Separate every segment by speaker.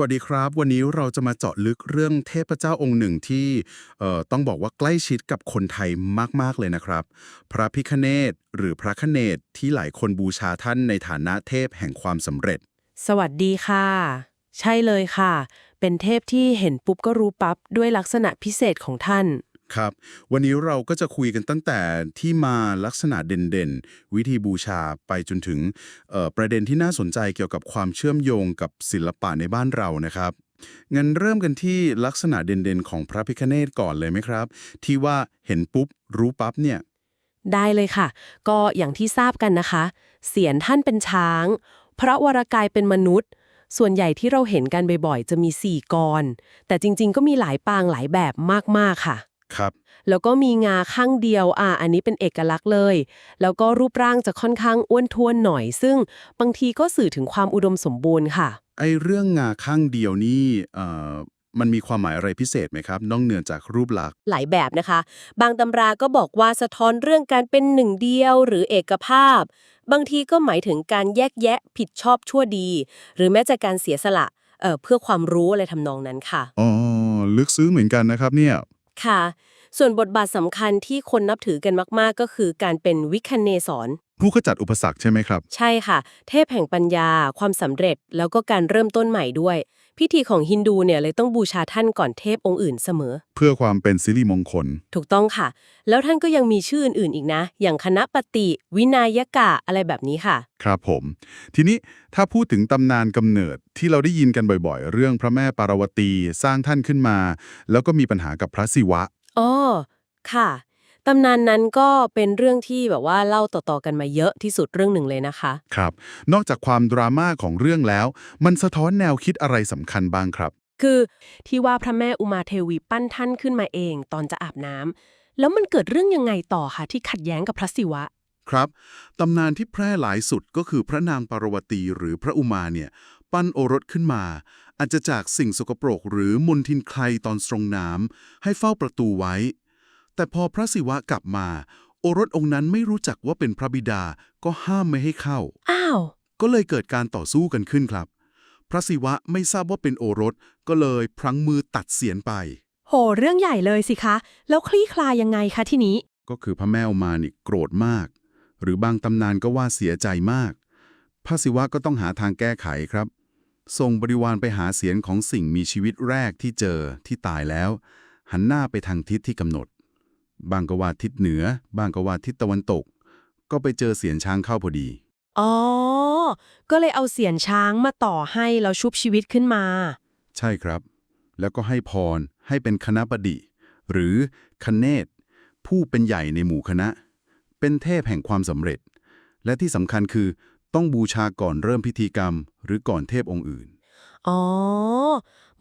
Speaker 1: วัสดีครับ วันนี้เราจะมาเจาะลึกเรื่องเทพเจ้าองค์หนึ่งที่ต้องบอกว่าใกล้ชิดกับคนไทยมาก ๆ เลยนะครับ พระพิคเนตหรือพระคเนตที่หลายคนบูชาท่านในฐานะเทพแห่งความสำเร็จ
Speaker 2: สวัสดีค่ะ ใช่เลยค่ะ เป็นเทพที่เห็นปุ๊บก็รู้ปั๊บด้วยลักษณะพิเศษของท่าน
Speaker 1: ครับ วันนี้เราก็จะคุยกันตั้งแต่ที่มาลักษณะเด่นๆ วิธีบูชาไปจนถึงประเด็นที่น่าสนใจเกี่ยวกับความเชื่อมโยงกับศิลปะในบ้านเรานะครับงั้นเริ่มกันที่ลักษณะเด่นๆ ของพระพิคเนตก่อนเลยไหมครับ ที่ว่าเห็นปุ๊บ รู้ปั๊บเนี่ย
Speaker 2: ได้เลยค่ะ ก็อย่างที่ทราบกันนะคะ เสียนท่านเป็นช้าง พระวรากายเป็นมนุษย์ ส่วนใหญ่ที่เราเห็นกันบ่อยๆ จะมีสี่กรแต่จริงๆ ก็มีหลายปางหลายแบบมากๆค่ะ
Speaker 1: ครับ
Speaker 2: แล้วก็มีงาข้างเดียวอ่าอันนี้เป็นเอกลักษณ์เลย แล้วก็รูปร่างจะค่อนข้างอ้วนท้วนหน่อย ซึ่งบางทีก็สื่อถึงความอุดมสมบูรณ์ค่ะ
Speaker 1: ไอเรื่องงาข้างเดียวนี่เอ่อมันมีความหมายอะไรพิเศษไหมครับนอกเหนือจากรูปลักษณ์
Speaker 2: หลายแบบนะคะ บางตำราก็บอกว่าสะท้อนเรื่องการเป็นหนึ่งเดียวหรือเอกภาพ บางทีก็หมายถึงการแยกแยะผิดชอบชั่วดี หรือแม้แต่การเสียสละเอ่อเพื่อความรู้อะไรทำนองนั้นค่ะ
Speaker 1: อ๋อลึกซึ้งเหมือนกันนะครับเนี่ย
Speaker 2: ค่ะ ส่วนบทบาทสำคัญที่คนนับถือกันมาก ๆ ก็คือการเป็นวิคันเนศร
Speaker 1: ผู้ขจัดอุปสรรคใช่ไหมครับ
Speaker 2: ใช่ค่ะ เทพแห่งปัญญา ความสำเร็จแล้วก็การเริ่มต้นใหม่ด้วย พิธีของฮินดูเนี่ยเลยต้องบูชาท่านก่อนเทพองค์อื่นเสมอ
Speaker 1: เพื่อความเป็นสิริมงคล
Speaker 2: ถูกต้องค่ะ แล้วท่านก็ยังมีชื่ออื่นๆอีกนะ อย่างคณะปฏิ วินายกะอะไรแบบนี้ค่ะ
Speaker 1: ครับผม ทีนี้ถ้าพูดถึงตำนานกำเนิดที่เราได้ยินกันบ่อยๆ เรื่องพระแม่ปารวตีสร้างท่านขึ้นมา แล้วก็มีปัญหากับพระศิวะ
Speaker 2: อ๋อค่ะ ตำนานนั้นก็เป็นเรื่องที่แบบว่าเล่าต่อๆกันมาเยอะที่สุดเรื่องหนึ่งเลยนะคะ
Speaker 1: ครับ นอกจากความดราม่าของเรื่องแล้ว มันสะท้อนแนวคิดอะไรสำคัญบ้างครับ
Speaker 2: คือที่ว่าพระแม่อุมาเทวีปั้นท่านขึ้นมาเองตอนจะอาบน้ำแล้วมันเกิดเรื่องยังไงต่อคะที่ขัดแย้งกับพระศิวะ
Speaker 1: ครับตำนานที่แพร่หลายสุดก็คือพระนางปารวตีหรือพระอุมาเนี่ยปั้นโอรสขึ้นมา อาจจะจากสิ่งสกปรกหรือมนทินใครตอนทรงน้ำให้เฝ้าประตูไว้ แต่พอพระศิวะกลับมา โอรสองค์นั้นไม่รู้จักว่าเป็นพระบิดาก็ห้ามไม่ให้เข้า
Speaker 2: อ้าว
Speaker 1: ก็เลยเกิดการต่อสู้กันขึ้นครับ พระศิวะไม่ทราบว่าเป็นโอรสก็เลยพลั้งมือตัดเสียนไป
Speaker 3: โห เรื่องใหญ่เลยสิคะ แล้วคลี่คลายยังไงคะทีนี้
Speaker 1: ก็คือพระแม่อุมานี่โกรธมาก หรือบางตำนานก็ว่าเสียใจมาก พระศิวะก็ต้องหาทางแก้ไขครับส่งบริวารไปหาเสียงของสิ่งมีชีวิตแรกที่เจอที่ตายแล้ว หันหน้าไปทางทิศที่กำหนด บางก็ว่าทิศเหนือ บางก็ว่าทิศตะวันตก ก็ไปเจอเสียนช้างเข้าพอดี
Speaker 3: อ๋อ ก็เลยเอาเสียนช้างมาต่อให้แล้วชุบชีวิตขึ้นมา
Speaker 1: ใช่ครับ แล้วก็ให้พรให้เป็นคณะบดี หรือคเนศผู้เป็นใหญ่ในหมู่คณะ เป็นเทพแห่งความสำเร็จ และที่สำคัญคือต้องบูชาก่อนเริ่มพิธีกรรม หรือก่อนเทพองค์อื่น
Speaker 2: อ๋อ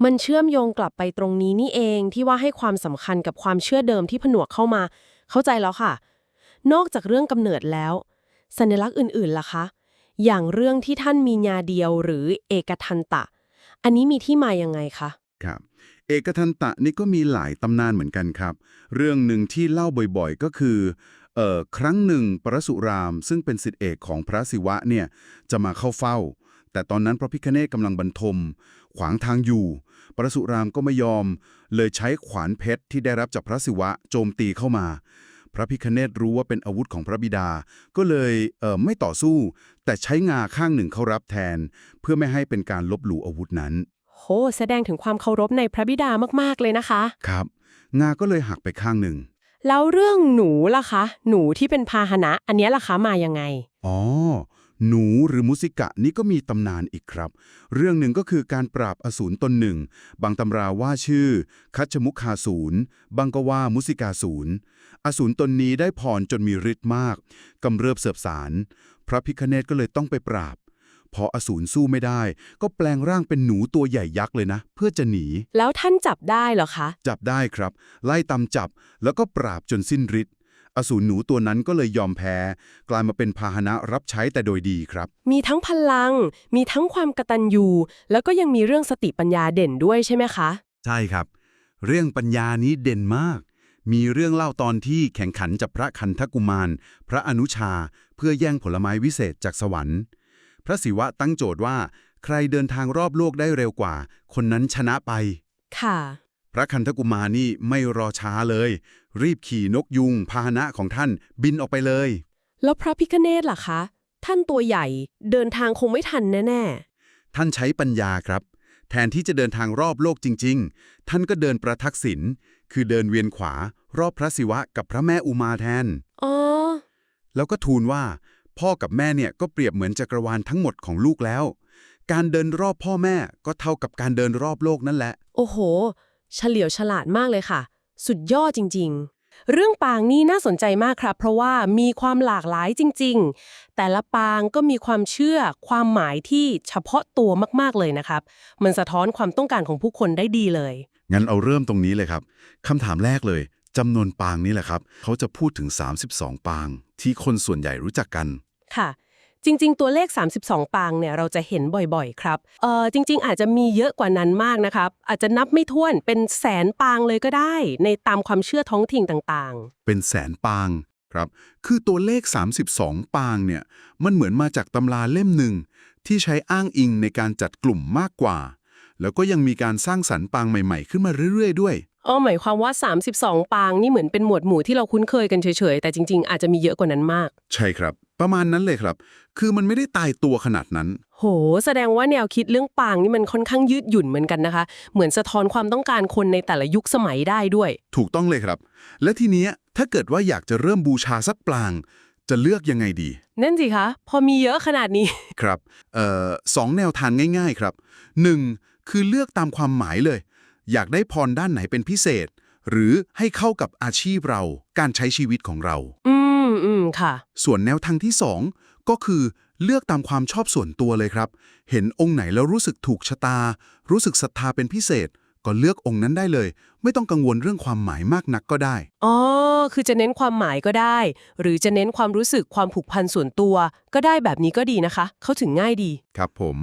Speaker 2: มันเชื่อมโยงกลับไปตรงนี้นี่เองที่ว่าให้ความสำคัญกับความเชื่อเดิมที่ผนวกเข้ามา เข้าใจแล้วค่ะ นอกจากเรื่องกำเนิดแล้ว สัญลักษณ์อื่นๆล่ะคะ อย่างเรื่องที่ท่านมีญาเดียวหรือเอกทันตะ อันนี้มีที่มายังไงคะ
Speaker 1: ครับเอกทันตะนี่ก็มีหลายตำนานเหมือนกันครับ เรื่องหนึ่งที่เล่าบ่อยๆ ก็คือเอ่อครั้งหนึ่งปรสุรามซึ่งเป็นสิทธิเอกของพระศิวะเนี่ยจะมาเข้าเฝ้า แต่ตอนนั้นพระพิคเนตกำลังบรรทม ขวางทางอยู่ปรสุรามก็ไม่ยอม เลยใช้ขวานเพชรที่ได้รับจากพระศิวะโจมตีเข้ามา พระพิคเนตรู้ว่าเป็นอาวุธของพระบิดา ก็เลยเอ่อไม่ต่อสู้ แต่ใช้งาข้างหนึ่งเข้ารับแทน เพื่อไม่ให้เป็นการลบหลู่อาวุธนั้น
Speaker 2: โหแสดงถึงความเคารพในพระบิดามากๆเลยนะคะ
Speaker 1: ครับ งาก็เลยหักไปข้างหนึ่ง
Speaker 2: แล้วเรื่องหนูล่ะคะ หนูที่เป็นพาหนะ อันเนี้ยล่ะคะมายังไง
Speaker 1: อ๋อ หนูหรือมุสิกะนี่ก็มีตำนานอีกครับ เรื่องหนึ่งก็คือการปราบอสูรตนหนึ่ง บางตำราว่าชื่อ คัชมุคาสูรบางก็ว่ามุสิกาสูรอสูรตนนี้ได้พรจนมีฤทธิ์มากกำเริบเสบสาร พระพิคเนตก็เลยต้องไปปราบ พออสูรสู้ไม่ได้ ก็แปลงร่างเป็นหนูตัวใหญ่ยักษ์เลยนะ เพื่อจะหนี
Speaker 2: แล้วท่านจับได้เหรอคะ
Speaker 1: จับได้ครับ ไล่ตามจับแล้วก็ปราบจนสิ้นฤทธิ์ อสูรหนูตัวนั้นก็เลยยอมแพ้ กลายมาเป็นพาหนะรับใช้แต่โดยดีครับ
Speaker 2: มีทั้งพลัง มีทั้งความกตัญญูแล้วก็ยังมีเรื่องสติปัญญาเด่นด้วยใช่ไหมคะ
Speaker 1: ใช่ครับ เรื่องปัญญานี้เด่นมาก มีเรื่องเล่าตอนที่แข่งขันจับพระคันทกุมาร พระอนุชา เพื่อแย่งผลไม้วิเศษจากสวรรค์ พระศิวะตั้งโจทย์ว่าใใครเดินทางรอบโลกได้เร็วกว่า คนนั้นชนะไป
Speaker 2: ค่ะ
Speaker 1: พ ระคันธกุมารนี่ไม่รอช้าเลย รีบขี่นกยุงพาหนะของท่านบินออกไปเลย
Speaker 2: แล้วพระพิคเนตล่ะคะ ท่านตัวใหญ่เดินทางคงไม่ทันแน่
Speaker 1: ท่านใช้ปัญญาครับ แทนที่จะเดินทางรอบโลกจริง ๆ ท่านก็เดินประทักษิณคือเดินเวียนขวารอบพระศิวะกับพระแม่อุมาแทน
Speaker 2: ๆอ๋อ
Speaker 1: แล้วก็ทูลว่า พ่อกับแม่เนี่ยก็เปรียบเหมือนจักรวาลทั้งหมดของลูกแล้ว การเดินรอบพ่อแม่ก็เท่ากับการเดินรอบโลกนั่นแหละ
Speaker 2: โอ้โห เฉลียวฉลาดมากเลยค่ะ สุดยอดจริง ๆ เรื่องปางนี่น่าสนใจมากครับ เพราะว่ามีความหลากหลายจริง ๆ แต่ละปางก็มีความเชื่อ ความหมายที่เฉพาะตัวมากๆเลยนะครับ มันสะท้อนความต้องการของผู้คนได้ดีเลย
Speaker 1: งั้นเอาเริ่มตรงนี้เลยครับคำถามแรกเลยจำนวนปางนี่แหละครับ เขาจะพูดถึง 32 ปาง ที่คนส่วนใหญ่รู้จักกัน
Speaker 2: ค่ะ จริง ๆ ตัวเลข 32 ปางเนี่ยเราจะเห็นบ่อยๆ ครับ เอ่อจริง ๆ อาจจะมีเยอะกว่านั้นมากนะครับ อาจจะนับไม่ถ้วนเป็นแสนปางเลยก็ได้ ในตามความเชื่อท้องถิ่นต่าง
Speaker 1: เป็นแสนปางครับ คือตัวเลข 32 ปางเนี่ย มันเหมือนมาจากตำราเล่มหนึ่ง ที่ใช้อ้างอิงในการจัดกลุ่มมากกว่า แล้วก็ยังมีการสร้างสรรค์ปางใหม่ๆ ขึ้นมาเรื่อยๆ ด้วย
Speaker 2: อ๋อหมายความว่า 32 ปางนี่เหมือนเป็นหมวดหมู่ที่เราคุ้นเคยกันเฉยๆ แต่จริง ๆ อาจจะมีเยอะกว่านั้นมาก
Speaker 1: ใช่ครับ ประมาณนั้นเลยครับ คือมันไม่ได้ตายตัวขนาดนั้น
Speaker 2: โห แสดงว่าแนวคิดเรื่องปางนี่มันค่อนข้างยืดหยุ่นเหมือนกันนะคะ เหมือนสะท้อนความต้องการคนในแต่ละยุคสมัยได้ด้วย
Speaker 1: ถูกต้องเลยครับ และทีเนี้ยถ้าเกิดว่าอยากจะเริ่มบูชาสักปลาง จะเลือกยังไงดี
Speaker 2: นั่นสิคะ พอมีเยอะขนาดนี้
Speaker 1: ครับเอ่อสองแนวทางง่าย ๆ ครับ 1. คือเลือกตามความหมายเลย อยากได้พรด้านไหนเป็นพิเศษ หรือให้เข้ากับอาชีพเราการใช้ชีวิตของเรา
Speaker 2: อืมอืมค่ะ
Speaker 1: ส่วนแนวทางที่ 2 ก็คือเลือกตามความชอบส่วนตัวเลยครับ เห็นองค์ไหนแล้วรู้สึกถูกชะตา รู้สึกศรัทธาเป็นพิเศษ ก็เลือกองค์นั้นได้เลย ไม่ต้องกังวลเรื่องความหมายมากนักก็ได้
Speaker 2: อ๋อ คือจะเน้นความหมายก็ได้ หรือจะเน้นความรู้สึกความผูกพันส่วนตัว ก็ได้แบบนี้ก็ดีนะคะ เข้าถึงง่ายดี
Speaker 1: ครับผม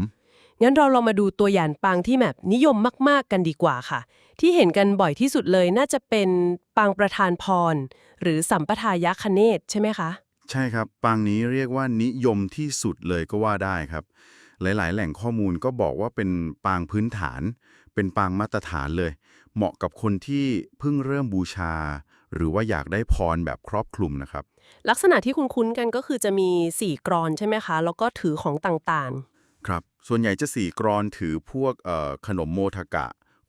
Speaker 2: งั้นเราลองมาดูตัวอย่างปางที่แบบนิยมมาก ๆ กันดีกว่าค่ะ ที่เห็นกันบ่อยที่สุดเลยน่าจะเป็นปางประธานพร หรือสัมปทายคเนศใช่ไหมคะ
Speaker 1: ใช่ครับ ปางนี้เรียกว่านิยมที่สุดเลยก็ว่าได้ครับ หลาย ๆ แหล่งข้อมูลก็บอกว่าเป็นปางพื้นฐาน เป็นปางมาตรฐานเลย เหมาะกับคนที่เพิ่งเริ่มบูชา หรือว่าอยากได้พรแบบครอบคลุมนะครับ
Speaker 2: ลักษณะที่คุณคุ้นๆกันก็คือจะมีสี่กรอนใช่ไหมคะ แล้วก็ถือของต่าง
Speaker 1: ครับ ส่วนใหญ่จะสี่กรอนถือพวกเอ่อขนมโมทกะ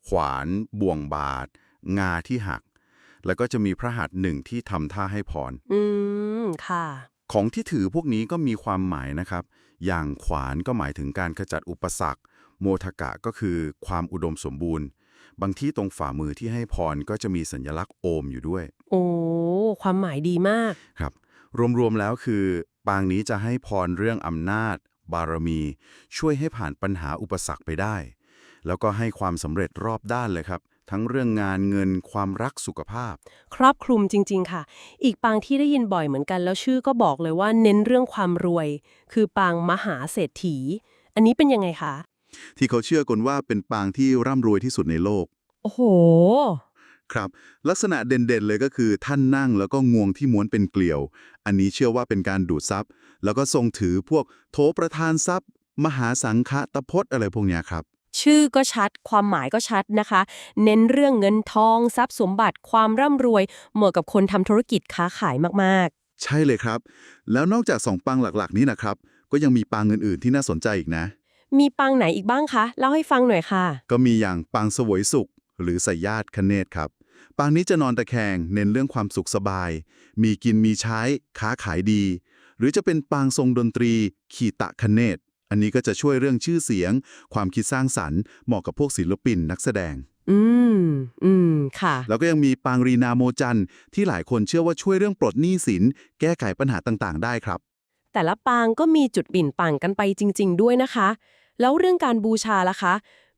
Speaker 1: ขวาน บ่วงบาทงาที่หัก แล้วก็จะมีพระหัตถ์หนึ่งที่ทำท่าให้พร
Speaker 2: ๆอืม ค่ะ
Speaker 1: ของที่ถือพวกนี้ก็มีความหมายนะครับ อย่างขวานก็หมายถึงการขจัดอุปสรรค โมทกะก็คือความอุดมสมบูรณ์ บางที่ตรงฝ่ามือที่ให้พรก็จะมีสัญลักษณ์โอมอยู่ด้วย
Speaker 2: โอ้ ความหมายดีมาก
Speaker 1: ครับ รวมๆแล้วคือ ปางนี้จะให้พรเรื่องอำนาจ บารมี ช่วยให้ผ่านปัญหาอุปสรรคไปได้ แล้วก็ให้ความสำเร็จรอบด้านเลยครับ ทั้งเรื่องงานเงินความรักสุขภาพ
Speaker 2: ครอบคลุมจริง ๆ ค่ะ อีกปางที่ได้ยินบ่อยเหมือนกัน แล้วชื่อก็บอกเลยว่าเน้นเรื่องความรวย คือปางมหาเศรษฐี อันนี้เป็นยังไงคะ
Speaker 1: ที่เขาเชื่อกันว่าเป็นปางที่ร่ำรวยที่สุดในโลก
Speaker 2: โอ้โห
Speaker 1: ครับ ลักษณะเด่นๆเลยก็คือท่านนั่งแล้วก็งวงที่ม้วนเป็นเกลียว อันนี้เชื่อว่าเป็นการดูดซับ แล้วก็ทรงถือพวกโถประธานทรัพย์ มหาสังฆตพจน์อะไรพวกเนี้ยครับ
Speaker 2: ชื่อก็ชัด ความหมายก็ชัดนะคะ เน้นเรื่องเงินทอง ทรัพย์สมบัติความร่ำรวย เหมาะกับคนทำธุรกิจค้าขายมาก
Speaker 1: ใช่เลยครับ แล้วนอกจากสองปางหลักๆ นี้นะครับ ก็ยังมีปางอื่นๆ ที่น่าสนใจอีกนะ
Speaker 2: ๆมีปางไหนอีกบ้างคะเล่าให้ฟังหน่อยค่ะ
Speaker 1: ก็มีอย่างปางเสวยสุข หรือสยญาติคเนศครับปางนี้จะนอนตะแคงเน้นเรื่องความสุขสบาย มีกินมีใช้ ค้าขายดี หรือจะเป็นปางทรงดนตรี ขีตะคเนศอันนี้ก็จะช่วยเรื่องชื่อเสียง ความคิดสร้างสรรค์เหมาะกับพวกศิลปินนักแสดง
Speaker 2: อืม อืม ค่ะ
Speaker 1: แล้วก็ยังมีปางรีนาโมจันทร์ที่หลายคนเชื่อว่าช่วยเรื่องปลดหนี้สิน แก้ไขปัญหาต่างๆ ได้ครับ
Speaker 2: แต่ละปางก็มีจุดบิ่นต่างกันไปจริง ๆ ด้วยนะคะ แล้วเรื่องการบูชาล่ะคะ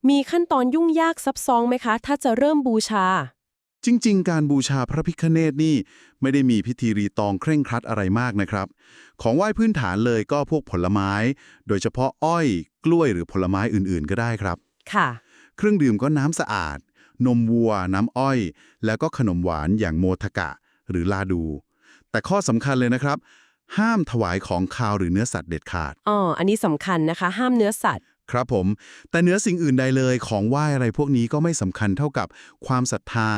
Speaker 2: มีขั้นตอนยุ่งยากซับซ้อนไหมคะ ถ้าจะเริ่มบูชา
Speaker 1: จริง ๆ การบูชาพระพิฆเนศนี่ ไม่ได้มีพิธีรีตองเคร่งครัดอะไรมากนะครับ ของไหว้พื้นฐานเลยก็พวกผลไม้ โดยเฉพาะอ้อย กล้วยหรือผลไม้อื่นๆ ก็ได้ครับ
Speaker 2: ค่ะ
Speaker 1: เครื่องดื่มก็น้ำสะอาด นมวัว น้ำอ้อย แล้วก็ขนมหวานอย่างโมทกะ หรือลาดู แต่ข้อสำคัญเลยนะครับ ห้ามถวายของคาวหรือเนื้อสัตว์เด็ดขาด
Speaker 2: อ๋อ อันนี้สำคัญนะคะ ห้ามเนื้อสัตว์
Speaker 1: ครับผม แต่เหนือสิ่งอื่นใดเลยของไหว้อะไรพวกนี้ก็ไม่สำคัญเท่ากับความศรัทธา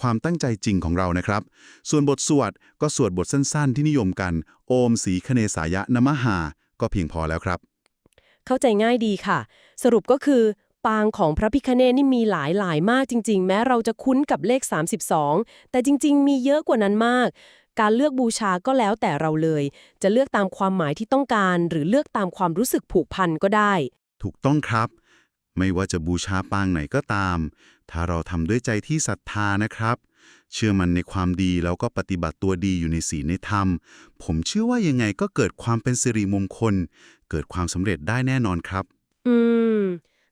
Speaker 1: ความตั้งใจจริงของเรานะครับ ส่วนบทสวดก็สวดบทสั้นๆ ที่นิยมกัน โอมสีคเนสายะนมหา ก็เพียงพอแล้วครับ
Speaker 2: เข้าใจง่ายดีค่ะ สรุปก็คือ ปางของพระพิคเนตนี่มีหลายหลายมากจริง ๆ แม้เราจะคุ้นกับเลข 32 แต่จริง ๆ มีเยอะกว่านั้นมากการเลือกบูชาก็แล้วแต่เราเลย จะเลือกตามความหมายที่ต้องการ หรือเลือกตามความรู้สึกผูกพันก็ได้
Speaker 1: ถูกต้องครับ ไม่ว่าจะบูชาปางไหนก็ตาม ถ้าเราทำด้วยใจที่ศรัทธานะครับ เชื่อมันในความดีแล้วก็ปฏิบัติตัวดีอยู่ในศีลในธรรม ผมเชื่อว่ายังไงก็เกิดความเป็นสิริมงคล เกิดความสำเร็จได้แน่นอนครับ
Speaker 2: อืม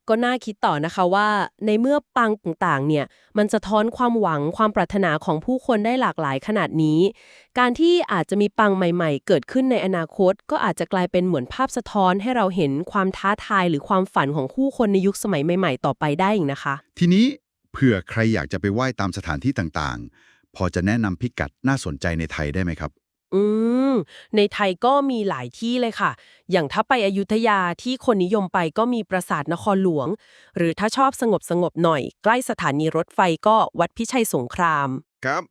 Speaker 2: ก็น่าคิดต่อนะคะว่า ในเมื่อปังต่างๆ เนี่ย มันสะท้อนความหวังความปรารถนาของผู้คนได้หลากหลายขนาดนี้ การที่อาจจะมีปังใหม่ ๆ เกิดขึ้นในอนาคต ก็อาจจะกลายเป็นเหมือนภาพสะท้อนให้เราเห็นความท้าทายหรือความฝันของผู้คนในยุคสมัยใหม่ ๆ ต่อไปได้อีกนะคะ
Speaker 4: ทีนี้เผื่อใครอยากจะไปไหว้ตามสถานที่ต่างๆ พอจะแนะนำพิกัดน่าสนใจในไทยได้ไหมครับ
Speaker 2: อืม ในไทยก็มีหลายที่เลยค่ะ อย่างถ้าไปอยุธยาที่คนนิยมไปก็มีปราสาทนครหลวง หรือถ้าชอบสงบสงบๆหน่อย ใกล้สถานีรถไฟก็วัดพิชัยสงคราม
Speaker 4: ครับ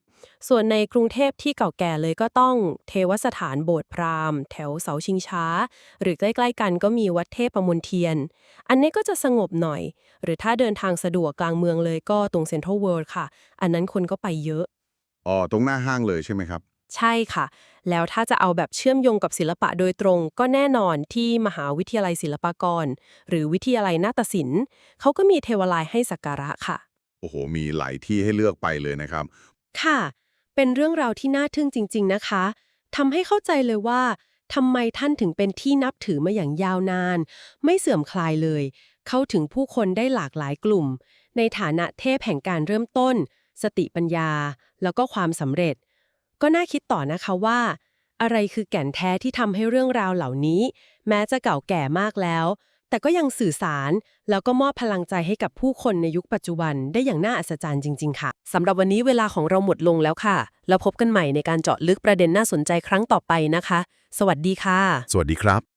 Speaker 2: ส่วนในกรุงเทพที่เก่าแก่เลยก็ต้องเทวสถานโบสถ์พราหมณ์ แถวเสาชิงช้า หรือใกล้ๆกันก็มีวัดเทพประมนเทียน อันนี้ก็จะสงบหน่อย หรือถ้าเดินทางสะดวกกลางเมืองเลยก็ตรงเซ็นทรัลเวิลด์ค่ะ อันนั้นคนก็ไปเยอะ
Speaker 4: อ๋อ ตรงหน้าห้างเลยใช่ไหมครับ
Speaker 2: ใช่ค่ะ แล้วถ้าจะเอาแบบเชื่อมโยงกับศิลปะโดยตรง ก็แน่นอนที่มหาวิทยาลัยศิลปากร หรือวิทยาลัยนาฏศิลป์เขาก็มีเทวาลายให้สักการะค่ะ
Speaker 4: โอ้โห มีหลายที่ให้เลือกไปเลยนะครับ
Speaker 2: ค่ะ เป็นเรื่องราวที่น่าทึ่งจริง ๆ นะคะทำให้เข้าใจเลยว่าทำไมท่านถึงเป็นที่นับถือมาอย่างยาวนาน ไม่เสื่อมคลายเลย เข้าถึงผู้คนได้หลากหลายกลุ่ม ในฐานะเทพแห่งการเริ่มต้น สติปัญญา แล้วก็ความสำเร็จ ก็น่าคิดต่อนะคะว่า อะไรคือแก่นแท้ที่ทำให้เรื่องราวเหล่านี้ แม้จะเก่าแก่มากแล้ว แต่ก็ยังสื่อสาร แล้วก็มอบพลังใจให้กับผู้คนในยุคปัจจุบันได้อย่างน่าอัศจรรย์จริง ๆ ค่ะสำหรับวันนี้เวลาของเราหมดลงแล้วค่ะ แล้วพบกันใหม่ในการเจาะลึกประเด็นน่าสนใจครั้งต่อไปนะคะ สวัสดีค่ะ
Speaker 1: สวัสดีครับ